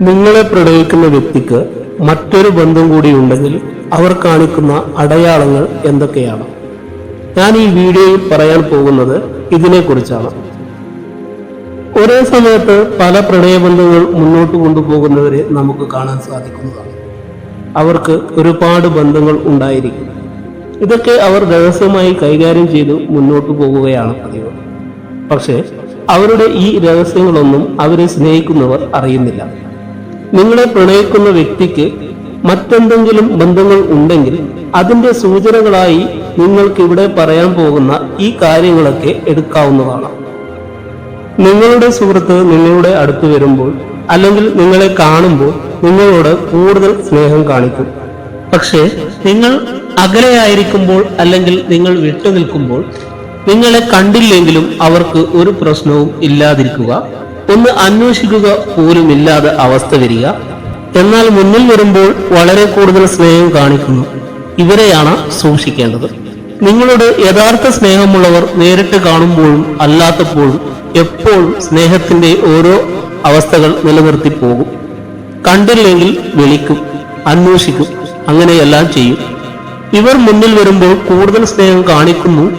നിങ്ങളെ പ്രണയിക്കുന്ന വ്യക്തിക്ക് മറ്റൊരു ബന്ധം കൂടി ഉണ്ടെങ്കിൽ അവർ കാണിക്കുന്ന അടയാളങ്ങൾ എന്തൊക്കെയാണ്? ഞാൻ ഈ വീഡിയോയിൽ പറയാൻ പോകുന്നത് ഇതിനെക്കുറിച്ചാണ്. ഒരേ സമയത്ത് പല പ്രണയബന്ധങ്ങൾ മുന്നോട്ട് കൊണ്ടുപോകുന്നവരെ നമുക്ക് കാണാൻ സാധിക്കുന്നതാണ്. അവർക്ക് ഒരുപാട് ബന്ധങ്ങൾ ഉണ്ടായിരിക്കും. ഇതൊക്കെ അവർ രഹസ്യമായി കൈകാര്യം ചെയ്ത് മുന്നോട്ട് പോകുകയാണ് പതിവ്. പക്ഷേ അവരുടെ ഈ രഹസ്യങ്ങളൊന്നും അവരെ സ്നേഹിക്കുന്നവർ അറിയുന്നില്ല. നിങ്ങളെ പ്രണയിക്കുന്ന വ്യക്തിക്ക് മറ്റെന്തെങ്കിലും ബന്ധങ്ങൾ ഉണ്ടെങ്കിൽ അതിന്റെ സൂചനകളായി നിങ്ങൾക്ക് ഇവിടെ പറയാൻ പോകുന്ന ഈ കാര്യങ്ങളൊക്കെ എടുക്കാവുന്നതാണ്. നിങ്ങളുടെ സുഹൃത്ത് നിങ്ങളുടെ അടുത്ത് വരുമ്പോൾ അല്ലെങ്കിൽ നിങ്ങളെ കാണുമ്പോൾ നിങ്ങളോട് കൂടുതൽ സ്നേഹം കാണിക്കും. പക്ഷേ നിങ്ങൾ അകലെയായിരിക്കുമ്പോൾ അല്ലെങ്കിൽ നിങ്ങൾ വിട്ടു നിൽക്കുമ്പോൾ നിങ്ങളെ കണ്ടില്ലെങ്കിലും അവർക്ക് ഒരു പ്രശ്നവും ഇല്ലാതിരിക്കുക. ഒന്ന് അന്വേഷിക്കുക പോലും ഇല്ലാതെ അവസ്ഥ വരിക. എന്നാൽ മുന്നിൽ വരുമ്പോൾ വളരെ കൂടുതൽ സ്നേഹം കാണിക്കുന്നു. ഇവരെയാണ് സൂക്ഷിക്കേണ്ടത്. നിങ്ങളുടെ യഥാർത്ഥ സ്നേഹമുള്ളവർ നേരിട്ട് കാണുമ്പോഴും അല്ലാത്തപ്പോഴും എപ്പോഴും സ്നേഹത്തിന്റെ ഓരോ അവസ്ഥകൾ നിലനിർത്തി പോകും. കണ്ടില്ലെങ്കിൽ വിളിക്കും അന്വേഷിക്കും അങ്ങനെയെല്ലാം ചെയ്യും. ഇവർ മുന്നിൽ വരുമ്പോൾ കൂടുതൽ സ്നേഹം കാണിക്കുന്നു.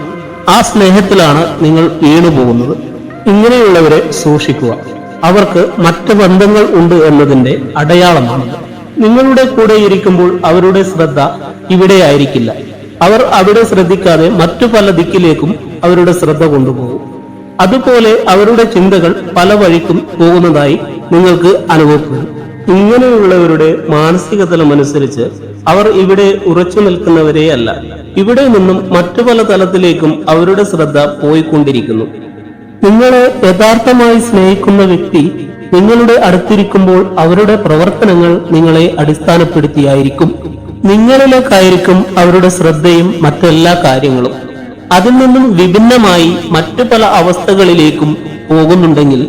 ആ സ്നേഹത്തിലാണ് നിങ്ങൾ വീണു പോകുന്നത് ഇങ്ങനെയുള്ളവരെ സൂക്ഷിക്കുക. അവർക്ക് മറ്റ് ബന്ധങ്ങൾ ഉണ്ട് എന്നതിന്റെ അടയാളമാണത് നിങ്ങളുടെ കൂടെ ഇരിക്കുമ്പോൾ അവരുടെ ശ്രദ്ധ ഇവിടെ ആയിരിക്കില്ല. അവർ അവിടെ ശ്രദ്ധിക്കാതെ മറ്റു പല ദിക്കിലേക്കും അവരുടെ ശ്രദ്ധ കൊണ്ടുപോകും. അതുപോലെ അവരുടെ ചിന്തകൾ പല വഴിക്കും പോകുന്നതായി നിങ്ങൾക്ക് അനുഭവപ്പെടും. ഇങ്ങനെയുള്ളവരുടെ മാനസിക തലം അനുസരിച്ച് അവർ ഇവിടെ ഉറച്ചു നിൽക്കുന്നവരെയല്ല. ഇവിടെ നിന്നും മറ്റു പല തലത്തിലേക്കും അവരുടെ ശ്രദ്ധ പോയിക്കൊണ്ടിരിക്കുന്നു. നിങ്ങളെ യഥാർത്ഥമായി സ്നേഹിക്കുന്ന വ്യക്തി നിങ്ങളുടെ അടുത്തിരിക്കുമ്പോൾ അവരുടെ പ്രവർത്തനങ്ങൾ നിങ്ങളെ അടിസ്ഥാനപ്പെടുത്തിയായിരിക്കും. നിങ്ങളിലേക്കായിരിക്കും അവരുടെ ശ്രദ്ധയും മറ്റെല്ലാ കാര്യങ്ങളും. അതിൽ നിന്നും വിഭിന്നമായി മറ്റു പല അവസ്ഥകളിലേക്കും പോകുന്നുണ്ടെങ്കിൽ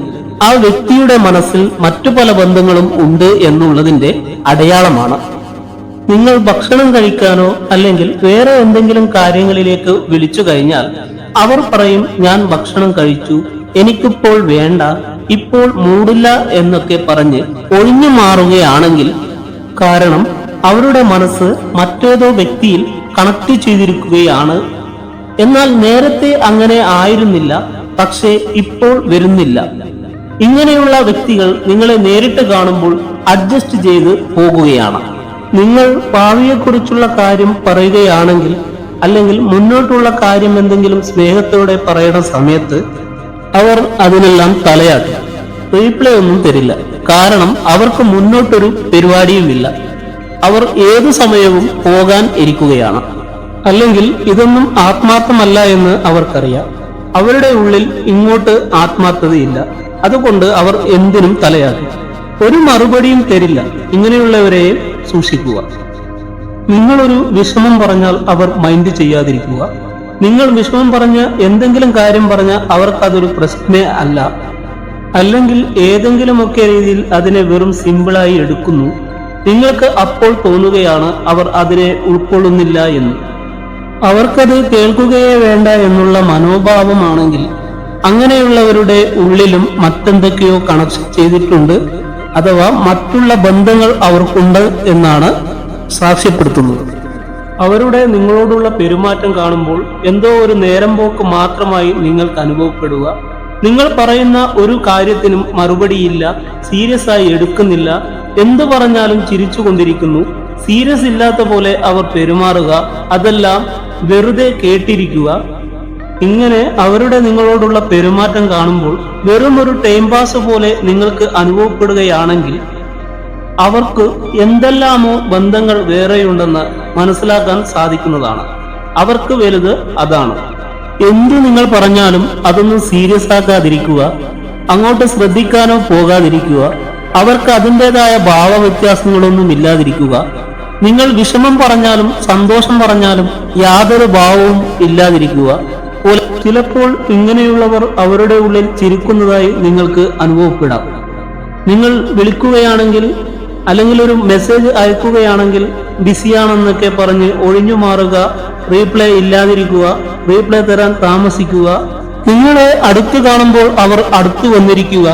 ആ വ്യക്തിയുടെ മനസ്സിൽ മറ്റു പല ബന്ധങ്ങളും ഉണ്ട് എന്നുള്ളതിന്റെ അടയാളമാണ്. നിങ്ങൾ ഭക്ഷണം കഴിക്കാനോ അല്ലെങ്കിൽ വേറെ എന്തെങ്കിലും കാര്യങ്ങളിലേക്ക് വിളിച്ചു കഴിഞ്ഞാൽ അവർ പറയും ഞാൻ ഭക്ഷണം കഴിച്ചു. എനിക്കിപ്പോൾ വേണ്ട. ഇപ്പോൾ മൂടില്ല എന്നൊക്കെ പറഞ്ഞ് ഒഴിഞ്ഞു മാറുകയാണെങ്കിൽ കാരണം അവരുടെ മനസ്സ് മറ്റേതോ വ്യക്തിയിൽ കണക്ട് ചെയ്തിരിക്കുകയാണ്. എന്നാൽ നേരത്തെ അങ്ങനെ ആയിരുന്നില്ല പക്ഷേ ഇപ്പോൾ വരുന്നില്ല. ഇങ്ങനെയുള്ള വ്യക്തികൾ നിങ്ങളെ നേരിട്ട് കാണുമ്പോൾ അഡ്ജസ്റ്റ് ചെയ്ത് പോകുകയാണ്. നിങ്ങൾ ഭാവിയെക്കുറിച്ചുള്ള കാര്യം പറയുകയാണെങ്കിൽ അല്ലെങ്കിൽ മുന്നോട്ടുള്ള കാര്യം എന്തെങ്കിലും സ്നേഹത്തോടെ പറയുന്ന സമയത്ത് അവർ അതിനെല്ലാം തലയാട്ടും. റീപ്ലൈ ഒന്നും തരില്ല. കാരണം അവർക്ക് മുന്നോട്ടൊരു പരിപാടിയുമില്ല. അവർ ഏതു സമയവും പോകാൻ ഇരിക്കുകയാണ്. അല്ലെങ്കിൽ ഇതൊന്നും ആത്മാർത്ഥമല്ല എന്ന് അവർക്കറിയാം. അവരുടെ ഉള്ളിൽ ഇങ്ങോട്ട് ആത്മാർത്ഥതയില്ല. അതുകൊണ്ട് അവർ എന്തിനും തലയാകും ഒരു മറുപടിയും തരില്ല. ഇങ്ങനെയുള്ളവരെ സൂക്ഷിക്കുക. നിങ്ങളൊരു വിഷമം പറഞ്ഞാൽ അവർ മൈൻഡ് ചെയ്യാതിരിക്കുക. നിങ്ങൾ വിഷമം പറഞ്ഞ എന്തെങ്കിലും കാര്യം പറഞ്ഞാൽ അവർക്ക് അതൊരു പ്രശ്നമേ അല്ല. അല്ലെങ്കിൽ ഏതെങ്കിലുമൊക്കെ രീതിയിൽ അതിനെ വെറും സിമ്പിളായി എടുക്കുന്നു. നിങ്ങൾക്ക് അപ്പോൾ തോന്നുകയാണ് അവർ അതിനെ ഉൾക്കൊള്ളുന്നില്ല എന്ന്. അവർക്കത് കേൾക്കുകയേ വേണ്ട എന്നുള്ള മനോഭാവമാണെങ്കിൽ അങ്ങനെയുള്ളവരുടെ ഉള്ളിലും മറ്റെന്തൊക്കെയോ കണക്ഷൻ ചെയ്തിട്ടുണ്ട്. അഥവാ മറ്റുള്ള ബന്ധങ്ങൾ അവർക്കുണ്ട് എന്നാണ് സാക്ഷ്യപ്പെടുത്തുന്നത് അവരുടെ നിങ്ങളോടുള്ള പെരുമാറ്റം കാണുമ്പോൾ എന്തോ ഒരു നേരം പോക്ക് മാത്രമായി നിങ്ങൾക്ക് അനുഭവപ്പെടുക. നിങ്ങൾ പറയുന്ന ഒരു കാര്യത്തിനും മറുപടിയില്ല സീരിയസ് ആയി എടുക്കുന്നില്ല. എന്തു പറഞ്ഞാലും ചിരിച്ചുകൊണ്ടിരിക്കുന്നു സീരിയസ് ഇല്ലാത്ത പോലെ അവർ പെരുമാറുക അതെല്ലാം വെറുതെ കേട്ടിരിക്കുക. ഇങ്ങനെ അവരുടെ നിങ്ങളോടുള്ള പെരുമാറ്റം കാണുമ്പോൾ വെറും ഒരു ടൈം പാസ് പോലെ നിങ്ങൾക്ക് അനുഭവപ്പെടുകയാണെങ്കിൽ അവർക്ക് എന്തെല്ലാമോ ബന്ധങ്ങൾ വേറെയുണ്ടെന്ന് മനസ്സിലാക്കാൻ സാധിക്കുന്നതാണ്. അവർക്ക് വലുത് അതാണ്. എന്തു നിങ്ങൾ പറഞ്ഞാലും അതൊന്നും സീരിയസ് ആക്കാതിരിക്കുക അങ്ങോട്ട് ശ്രദ്ധിക്കാനോ പോകാതിരിക്കുക അവർക്ക് അതിന്റെതായ ഭാവവ്യത്യാസങ്ങളൊന്നും ഇല്ലാതിരിക്കുക. നിങ്ങൾ വിഷമം പറഞ്ഞാലും സന്തോഷം പറഞ്ഞാലും യാതൊരു ഭാവവും ഇല്ലാതിരിക്കുക. ചിലപ്പോൾ ഇങ്ങനെയുള്ളവർ അവരുടെ ഉള്ളിൽ ചിരിക്കുന്നതായി നിങ്ങൾക്ക് അനുഭവപ്പെടാം. നിങ്ങൾ വിളിക്കുകയാണെങ്കിൽ അല്ലെങ്കിൽ ഒരു മെസ്സേജ് അയക്കുകയാണെങ്കിൽ ബിസിയാണെന്നൊക്കെ പറഞ്ഞ് ഒഴിഞ്ഞു മാറുക റീപ്ലൈ ഇല്ലാതിരിക്കുക റീപ്ലൈ തരാൻ താമസിക്കുക നിങ്ങളെ അടുത്ത് കാണുമ്പോൾ അവർ അടുത്ത് വന്നിരിക്കുക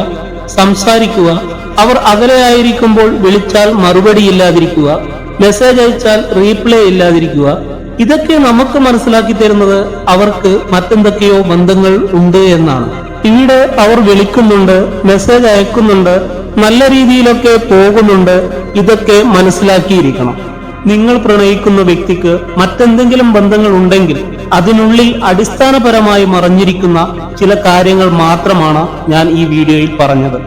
സംസാരിക്കുക അവർ അകലെയായിരിക്കുമ്പോൾ വിളിച്ചാൽ മറുപടി ഇല്ലാതിരിക്കുക മെസ്സേജ് അയച്ചാൽ റീപ്ലൈ ഇല്ലാതിരിക്കുക. ഇതൊക്കെ നമുക്ക് മനസ്സിലാക്കി തരുന്നത് അവർക്ക് മറ്റെന്തൊക്കെയോ ബന്ധങ്ങൾ ഉണ്ട് എന്നാണ്. ഇവിടെ അവർ വിളിക്കുന്നുണ്ട് മെസ്സേജ് അയക്കുന്നുണ്ട് നല്ല രീതിയിലൊക്കെ പോകുന്നുണ്ട് ഇതൊക്കെ മനസ്സിലാക്കിയിരിക്കണം. നിങ്ങൾ പ്രണയിക്കുന്ന വ്യക്തിക്ക് മറ്റെന്തെങ്കിലും ബന്ധങ്ങൾ ഉണ്ടെങ്കിൽ അതിനുള്ളിൽ അടിസ്ഥാനപരമായി മറഞ്ഞിരിക്കുന്ന ചില കാര്യങ്ങൾ മാത്രമാണ് ഞാൻ ഈ വീഡിയോയിൽ പറഞ്ഞത്.